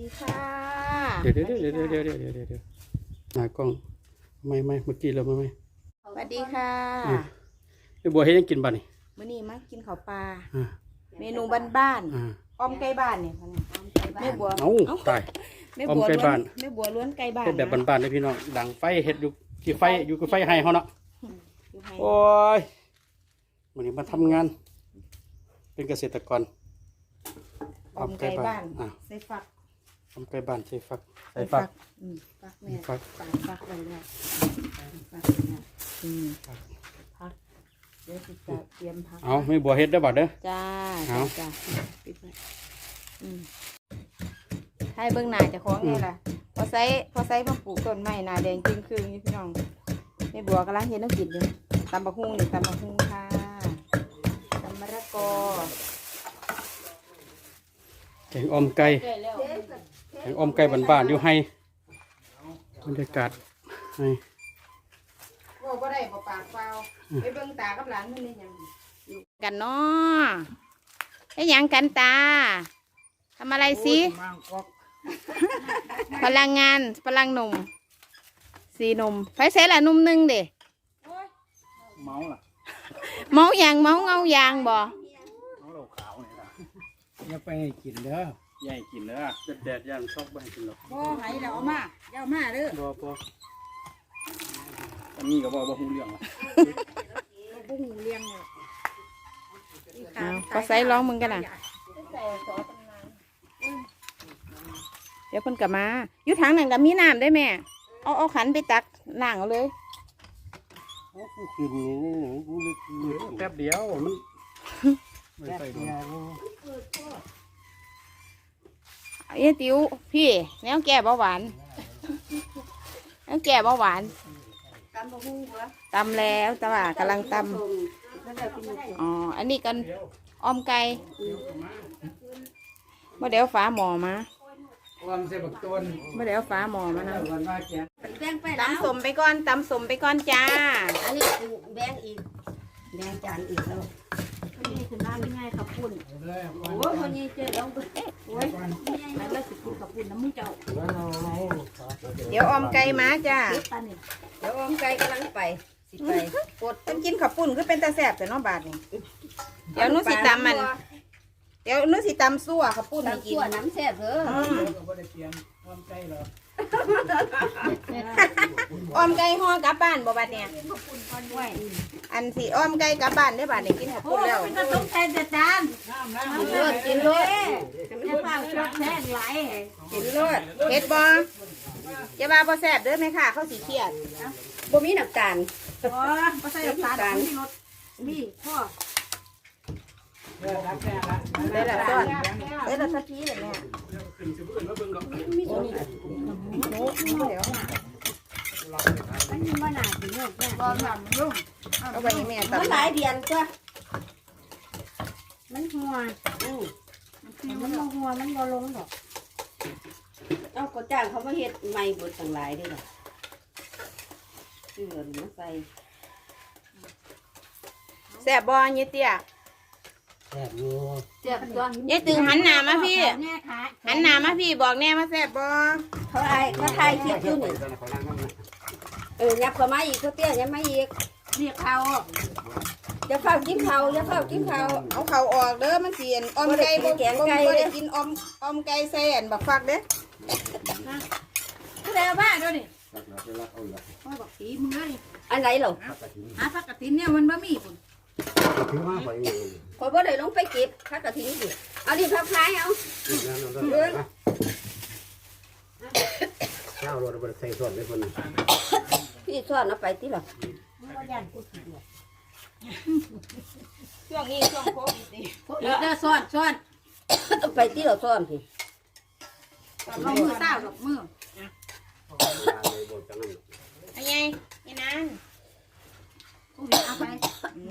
ดีค่ะเดี๋ยวเดี๋ยวเดี๋ยวเดี๋ยวเดี๋ยวเดี๋ยวเดี๋ยวเดี๋ยวหน้ากล้องไม่ไม่เมื่อกี้เราไม่ไม่สวัสดีค่ะอะไอ้บัวให้ยังกินบ้านี่มื้อนี้มากินข้าวปลาอ่าเมนูบ้านอ่าๆอ้อมไก่บ้านเนี่ยแม่บัวเอ้าตาย แม่อ้อมบัวไก่ล้วนบ้านแม่บัวล้วนไก่บ้านเฮ็ดแบบนะบ้านๆเลยพี่น้องดังไฟเฮ็ดอยู่กี่ไฟอยู่กับไฟให้เขาเนาะอยู่ให้โอ้ยวันนี้มาทำงาน เป็นเกษตรกรอ้อมไก่บ้านอ่าใส่ฝัก ทำไก่บ้านใส่ฟัก ใส่ฟัก อืมฝักแม่ฟักฝักฝักไว้แล้วฝักเนี่ยอืมพักเดี๋ยวสิจะเตรียมพักเอาไม่บัวเฮ็ดได้อบัดเด้อ จ้าเอา จ้าปิดไว้อืมให้เบื้องหน้าเจะคล้าของไงล่ะพอไซพอไซมาปลูกต้นไม้หนาแดงจริงคืนนี่พี่น้องแม่บัวกำลังเห็นน้ำกินอยู่ตำบักฮุ่งนี่ตำบักฮุ่งค่ะตำมะระกอ แกงออมไก่แก งออมไก่บ้านๆอยู่ให้บรรยากาศให้ว่าบ่ได้บ่ปากเปล่าไปเบิ่งตากับหลานมันนี่ยังกันเนาะให้หยังกันตาทำอะไรสิพลังงานพลังหนุ่มสีหนุ่มไฟเสละหนุ่มหนึงเด้เมาล่ะเมาอย่างเมาเงายางบ่เมาเหล้าขาวนี่ล่ะอย่าไปให้กินเด้ออ ย่าให้กินเด้อแดดๆย่างชอบบ่ให้กินหรอกบ่ไหแล้วเอามาเจ้ามาเด้อบ่บ่อันนี้ก็บ่บ่ฮู้เรื่องล่ะบุ้งเลี้ยงเลยอ้าวก็ใส่ร้องมึงกันน่ะ เดี๋ยวเพิ่นกลับมาอยู่ทางนั้นก็มีน้ำได้แม่ เอาเอาขันไปตักล้างเอาเลย กินนี่กูเลยกินแป๊บเดียวมันไม่ใส่ดู เอ้ยติ๋วพี่แนวแก่เบาหวานแนวแก่เบาหวานตำแล้วแต่ว่ากำลังตำอ๋ออันนี้กันออมไก่เมื่อเดี๋ยวฟ้าหมอมาความเสียบักต้นเมื่อเดี๋ยวฟ้าหมอมานะวันว่าแกแบ่งไปแล้วตำสมไปก่อนตำสมไปก่อนจ้า อันนี้คือแบ่งอีกแบ่งจานอีกแล้วคนนี้คือน้ำง่ายขับปุ่นโอ้ยคนนี้เจอลองไปโอ้ยง่ายแล้ว สิคุณขับปุ่นน้ำมึงเจ้าเดี๋ยวออมไก่มาจ้าเก็บปานนี่เดี๋ยวอมไก่กำลังไป สิไปกดต้องกินข้าวปุ้นคือเป็นตาแสบแต่เน้องบาทนี่ เดี๋ยวหนู้สิตำมัน เดี๋ยวหนู้สิตำซั่วข้าวปุ้นให้น้ำกิสั่นวน้ำแซ่บเด้ออื มก็บ่ได้เตรียมความใจหรอกออมไก่ห่อกลับบ้านบ่บาดเนี่ย อันสิอ้อมไก่กลับบ้านได้อบาดเนี่ยกินข้าวปุ้นแล้ว มันก็ต้องแทนแต่จานกินเลือดกินเลือดจะฟังชดแทนไหลกินโลดเฮ็ดบ่จะว่าบ่แซ่บเด้อแม่ค่ะเขาสิเครียดบ่มีน้ำตาล อ๋อบ่ใส่น้ำตาลเอาที่รถนี่พ่อ ได้ละต้นได้ละสักทีเลยแม่ขึ้นสิบ่อื่นมาเบิ่งดอกโน้เดี๋ยวมันมีมะนาวกินเลือดแม่ตอนหลังมันรุ่งเอาไปให้แม่มันหลายเดือนก็มันหัวอือมันบ่หัวมันบ่ลงดอกเอาก็จ้างเขามาเฮ็ดใหม่เบิดต่างหลายเด้อล่ะซื้อเงินมาใส่แซ่บบ่ยี่เตี้ย แซ่บอยู่เจ็บตอนยายตึงหันหน้ามาพี่ แม่ขาหันหน้ามาพี่บอกแน่มาแซ่บบ่เขาไอ้เขาถ่ายคลิปอยู่นี่ขอนั่งนั่งนะเออยับเข้ามาอีกเขาเตี้ยยับมาอีกเรียกเขาอย่าเฝ้ากินข้าวอย่าเฝ้ากินข้าวเอาเข่าออกเด้อมันเสียนออมไก่บ่บ่ได้กินแกงบ่ไก่บ่เด้ได้กินออมออมไก่ใส่อันบักฟักเด้อผู้ใดเอาบ้านเดี๋ยวนี้รักเราจะรักเอาอยู่พ่อบอกสีมึงเลยอันไหนเหรอหาผักกระถินเนี่ยมันบะหมี่ปุ่น ถือมาไปเองคอยบ่ได้ลงไปเก็บพักกะทิ้งสิเอาดิพักคล้ายเอาเจ้ารถบริษัทส่วนเป็นคนพี่สอนเอาไปที่หรอช่วงนี้ช่วงโควิดนี่เดี๋ยวเด้อซ่อนซ่อนเอาไปที่เราสอนพี่เอามือเศร้ากับมือไอ้ไงไอ้นาน ผู้ใดเอาไปอื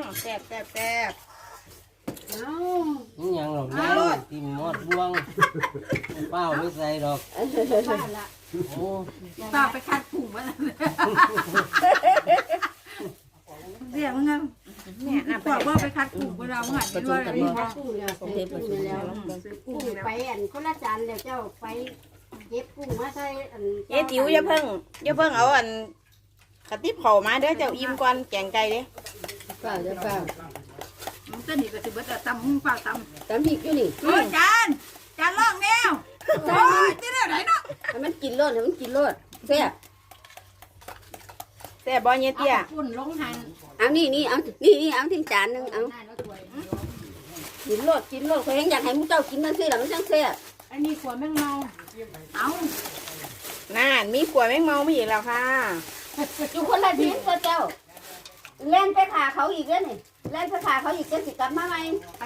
มแซ่บแซ่บแซ่บเอานี่ยังหรอกนะกินหมดบวงเป้าไม่ใส่หรอกบ้านละโอ้ตาไปคัดผุ่มมาเสียมึงไงเนี่ยน้ำพวกว่าไปคัดกุ้งไปเราหันไปด้วยเลยว่ากุ้งแล้วเทปกุ้งแล้วซื้อกุ้กุ้งงแล้วไปอันคนละจานแล้วเจ้าไปเก็บกุ้งมาใส่อันเย้ติ๋วอย่าเพิ่งอย่าเพิ่งเอาอัน กระติบเผามาเด้อเจ้าอิ่มก่อนแกงไก่เด้เปล่าจะเปล่ามันก็นี่ก็สิเบิดตำหุ้งเปล่าตำตำพริกอยู่นี่โอ้ยจานจานล่องแนวโอ้ยที่ไหนเนาะให้มันกินรสให้มันกินรสแซ่บแซ่บบ่เย้เตี้ยปุ่นลงหันเอานี่นี่เอานี่นี่เอาทิ้งจานหนึงเอากินรสกินรสเขาเห็นอยากให้มุเจ้ากินนั่นสิล่ะมันจังแซ่บอันนี้ขวดแมงเมาเอาน่านมีขวดแมงเมาไม่อีกแล้วค่ะ อยู่คนละทีก็เจ้า เล่นไปขาเขาอีกแล้วนี่เล่นไปขาเขาอีกจะสิกลับมาไหมไป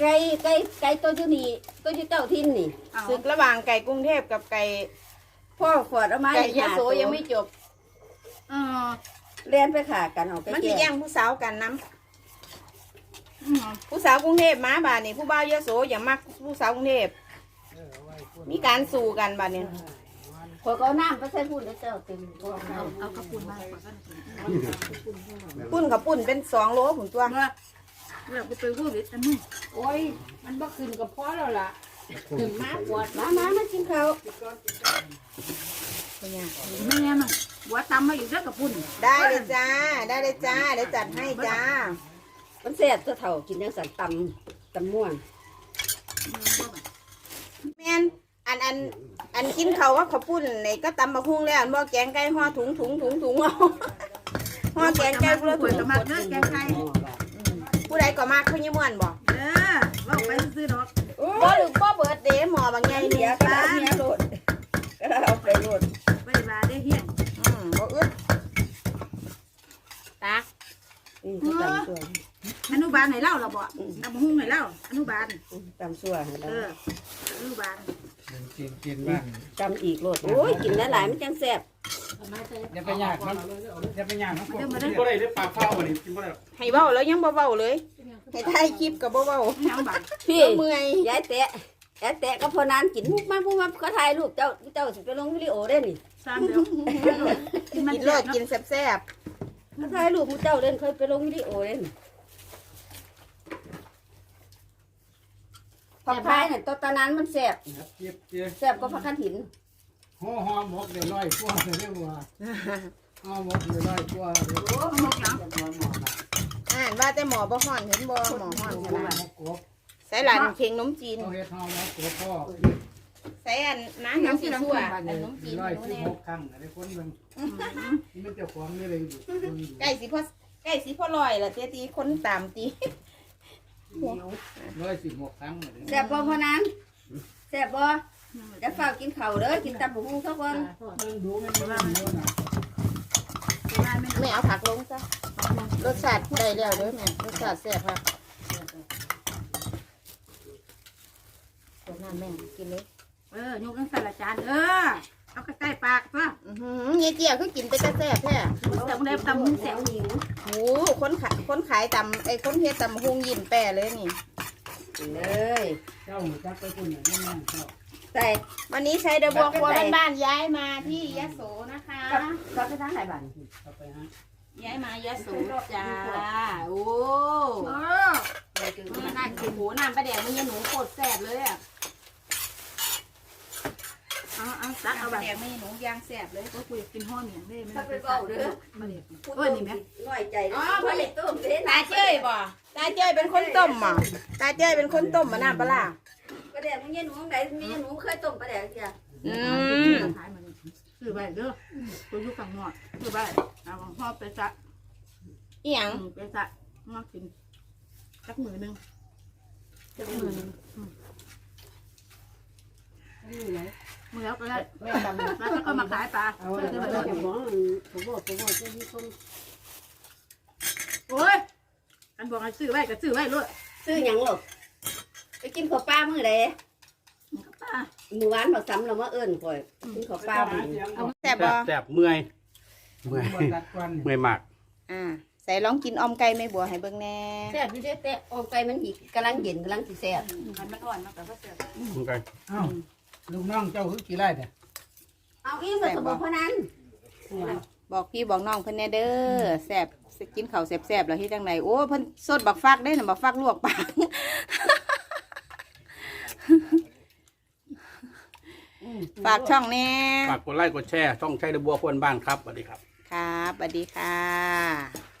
ไก่ไก่ไก่ตัวอยู่นี่ตัวอยู่เจ้าทินนี่เอาศึกระหว่างไก่กรุงเทพกับไก่พ่อขวดเอามาไก่ยะโสยังไม่จบเออเล่นไปขากันเอาไปมันสิแก่แย่งผู้สาวกันน้อืมำผู้สาวกรุงเทพมาบาดนี่ผู้บ่าวยะโสอย่างมากผู้สาวกรุงเทพมีการสู้กันบาดนี้ ขวดก็เอาน้ำไปใส่พูดแล้วเจ้าเต็มพ่อเขาเอากระปุ่นมาก่อนปุ้นกับปุ้นเป็นสองโลผุนตัวเมื่อเมื่อไปเป็นผู้วิทย์อันนี้โอ้ย มันบ่ขึ้นกับพ่อแล้วล่ะขึ้นมาปวดมามามากินข้าวแม่มันหัวตำมาอยู่เด้อกระปุ่นได้เลยจ้า ได้เลยจ้าเดี๋ยวจัดให้จ้า มันแซ่บตัวเท่ากินจังสันตำตำม่วนแม่น อันอันอันกินเขาวว่าเขาวปุ้นในก็ตำบักฮุ่งแล้วอันบ่แกงไก่ห่อถุงถุงถุงถุงเอาห่อแกงไก่ผู้ละป่ถุวยงกระมัดเด้อแกงไก่ผู้ใดก็มากเขายี่ม่วนบ่เออว่าไปซื้อดอกบ่หรือบ่เบิดเด้หมอบางใหญ่เมีนี่ยก็ได้เมียโลดก็ได้เอาไปโลดไปบาได้เฮียนอืมบ่อึดตักนี่เขาตำตัวอนุบาลให้เล่าเราบ่ตำหุ้งให้เล่าอนุ บาลตำซัวให้เอเราออนุบาลกินกินบ้างตำอีกโลดโอ้ยกินหลายๆมันจังแซ่บอย่าไปยากมันอย่าไปยากมันกินบ่ได้ได้ปากเปล่าบ่นี่กินบ่ได้ให้เว้าแล้วยังบ่เว้าเลยให้ถ่ายคลิปก็บ่เว้ายังบาดพี่เมื่อยยายแตะยายแตะก็พอนานกินมุกมามุกมาก็ถ่ายรูปเจ้าเจ้าสิไปลงวิดีโอได้นี่ซ้ำเดี๋ยวกินมันกินโลเลิดศกินแซ่บก็ถ่ายรูปมุกเจ้าเล่นเคยไปลงวิดีโอเล่น ผักพายเนี่ยตัวตอนนั้นมันแซ่บเจ็บเจ็บแซ่บก็ผักขันหินห่อหอมหมกเดี๋ยวร้อยกว่าเลยเรียกว่าห่อหมกเดี๋ยวร้อยกว่าเลยโอ้หมกยังๆอ่านว่าแต่หมอบ่ฮ้อนเห็นบ่หมอฮ้อนขห่อนาดหมกกบใส่หลานเข่งนมจีนเขาเฮ็ดห่อหมกกบพ่อใส่อันน้ำน้ำสีสั่วอันนมจีนร้อยหนูสิบแน่หกครั้งอะไรคนเบิ่งนี่มันเจ้าของนี่เลยอยู่คนอยู่ใกล้สิพ่อใกล้สิพ่อลอยละเตี้ยตีคนตามตี ร้อยสิบหกครั้งเลยแซ่บบ่พอนั้นแซ่บบ่จะฝากกินข้าวเด้อกินตับบุ้งซะก่อนมันดูไม่มีว่ามันเยอะนะบ้านไม่ไม่เอาผักลงจ้ะรสชาติได้แล้วเด้อแม่รสชาติแซ่บครับตัวน้ำแม่กินเลยเออยกทั้งใส่ละจานเออเอาใกล้ปากซะอือหือเงี้ยเจียคือกินไปแต่แซ่บแท้แต่ไม่ได้ตำหุ้งแสวหิว โอ้คนขายคนขายตำไอ้คนเฮ็ดตำฮงยิ้มแป้เลยนี่ เลยเจ้าหมูจักไปคนอย่างนี้นั่นเจ้าใส่วันนี้ใช้เดอะบัวครัวบ้านๆย้ายมาที่ยะโสนะคะ กับกับไปทางไหนบ้านเข้าไปฮะย้ายมายะโสจ้า โอ้เออมันน่ากินหมูน้ำปลาแดกมันยังหนูโคตรแซ่บเลยอะเอาเอาตักเอาน้ำปแบลาบแดกมันยังหนูย่างแซ่บเลยก็คุยกินห้อเหนียงได้ไม่ถ้าได้ไปไปเบาเบาเด้เด้ออมาเด็ดพูดเออนี่ไหมน้อยใจอ๋อพ่อเด็กต้มเด้ตาเจ้ยบ่ ตาเจ้ยเป็นคนต้มอะตาเจ้ยเป็นคนต้มมะน้ำปลาร้าประเดี๋ยวมึงยันหนูไหนมึงยันหนูเคยต้มประเดี๋ยวจ้ะอืมขายมันซื้อไปเด้อตัวยุคฝั่งนอกซื้อไปเอาพ่อไปซะอีหยังไปซะมากินสักมือนึงสักมือนึงมือแล้วก็ได้แม่ตำแล้วก็มาขายปลาเอาซื้อเอาไปเอาเลยผมบอกผมบอกผมบอกจะมีคนโอ้ย อันบอกให้ซื้อไว้ก็ซื้อไว้เลยซื้อหยังหรอกไปกินข้าวปลามื้อใดป้า หมู่บ้านบักซ้ำเรามาเอิ้นข่อยกินข้าวปลาบุญแซ่บบ่แซ่บเมื่อย เมื่อยบ่ตัดควันเมื่อยมาก อ่า ใส่ลองกินออมไก่ไม่บัวให้เบิ่งแน่แซ่บอยู่เด้แต่ออกไก่มันหิกำลังเย็นกำลังสิแซ่บมันมันอ่อนมันก็เสียมันก็เอ้าลูกน้องเจ้าคือกี่ไร่เนี่ยเอาอีกมาสมบูรณ์พอนั้น บอกพี่บอกน้องเพิ่นแน่เด้อแซ่บสิกินข้าวแซ่บๆแล้วเฮ็ดจังไดโอ้เพิ่นสดบักฟักได้น่ะบักฟักลวกปากฝากช่องแน่ฝากกดไลค์กดแชร์ช่องใช้ระบัวควรบ้านครับสวัสดีครับ ครับสวัสดีค่ะ